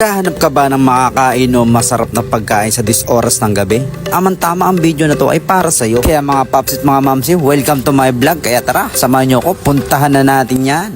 Kahanap ka ba ng makakain o masarap na pagkain sa dis oras ng gabi? Aman tama ang video na to ay para sa iyo. Kaya mga paps at mga mamsi, welcome to my vlog. Kaya tara, samahan niyo ako, puntahan na natin yan.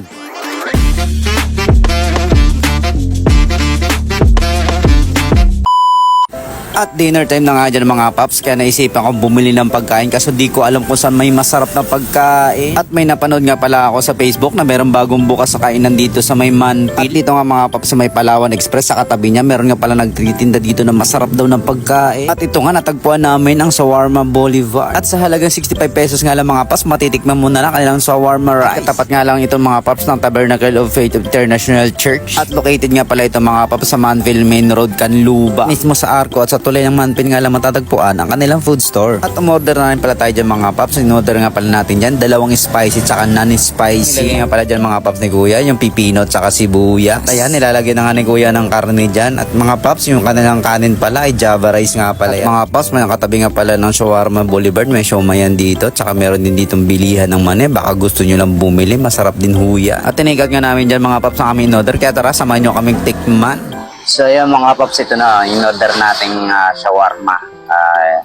At dinner time na nga dyan mga paps. Kaya naisipan kong bumili ng pagkain. Kaso di ko alam kung saan may masarap na pagkain. At may napanood nga pala ako sa Facebook Na meron bagong bukas sa kainan dito sa may Manpil At dito nga mga paps sa may Palawan Express Sa katabi niya meron nga pala nagtitinda dito na masarap daw ng pagkain. At ito nga natagpuan namin ang Sawarma Bolivar At sa halagang 65 pesos nga lang mga paps Matitikman muna na kanilang Sawarma rice. Katapat nga lang itong mga paps ng Tabernacle of Faith International Church. At located nga pala ito mga paps sa Manville Main Road, Canluba. Mismo sa Arco at sa tulay ng Manpin nga lang matatagpuan ang kanilang food store. At umorder na rin pala tayo dyan mga paps. In-order nga pala natin dyan dalawang spicy tsaka non-spicy. Nga pala dyan mga paps ni Kuya yung pipino tsaka sibuyas. At ayan nilalagay na nga ni Kuya ng karne dyan. At mga paps yung kanilang kanin pala ay java rice nga pala yan. Mga paps may katabi nga pala ng shawarma boulevard. May siomay yan dito. Tsaka meron din ditong bilihan ng mani. Baka gusto nyo lang bumili. Masarap din huya. At tinigat nga namin dyan mga paps na kami in-order. Kaya tara samahan nyo kaming tikman. So yan mga paps, ito na, in-order nating ah, shawarma. Ah,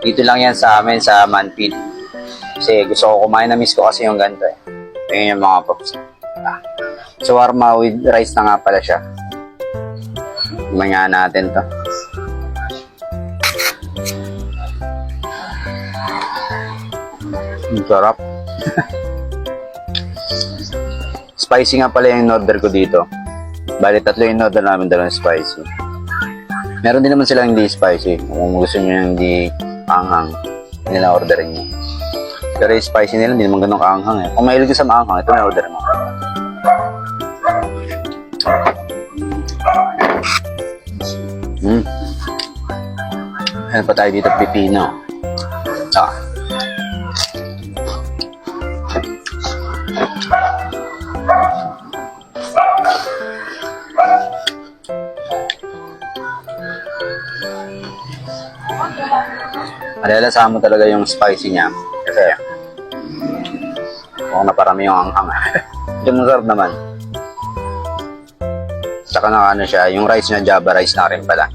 dito lang yan sa amin sa Manpid. Kasi gusto ko kumain, na-miss ko kasi yung ganito eh. Ayun yung mga paps. Ah, shawarma with rice na nga pala siya. Nga natin to. Ang sarap. Spicy nga pala yung order ko dito. Bali, tatlo yung order namin, dalawang spicy. Meron din naman silang hindi spicy. Kung gusto nyo yung hindi anghang, nila orderin nyo. Pero yung spicy nila, hindi naman ganun kaanghang eh. Kung mahilig sa maanghang, ito na order mo. Hmm. Ano pa tayo dito? Pipino. Ah. Malalasahan mo talaga yung spicy niya. Kasi, kung naparami yung anghang. Ito masarap naman. Tsaka na ano siya, yung rice niya, java rice na rin pala.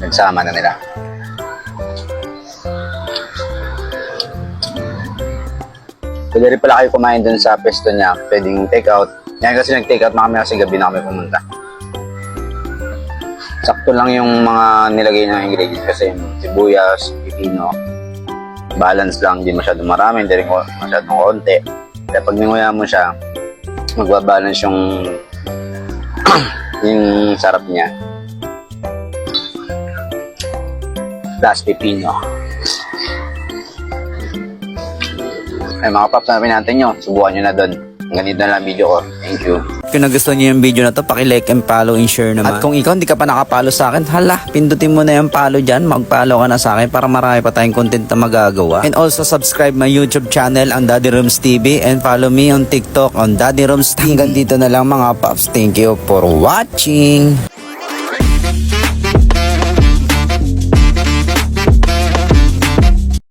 Nagsama na nila. Pwede rin pala kayo kumain dun sa pesto niya. Pwedeng take out. Ngayon kasi nag-take out na kasi gabi na kami pumunta. Sakto lang yung mga nilagay ng ingredients kasi yung sibuyas, pipino, balance lang, hindi masyadong marami, hindi rin masyadong konti. Kaya pag ninguya mo siya, magbabalance yung yung sarap niya. Plus pipino. Ay mga paps, sabi natin nyo, subukan nyo na doon. Hanggang dito na lang video ko. Thank you. Kung nagustuhan niyo yung video na to, paki-like and follow and share naman. At kung ikaw hindi ka pa nakapalo sa akin, hala, pindutin mo na yung follow dyan, mag-follow ka na sa akin para marami pa tayong content na magagawa. And also subscribe my YouTube channel, ang Daddy Rooms TV, and follow me on TikTok on Daddy Rooms TV. Hanggang dito na lang mga paps. Thank you for watching.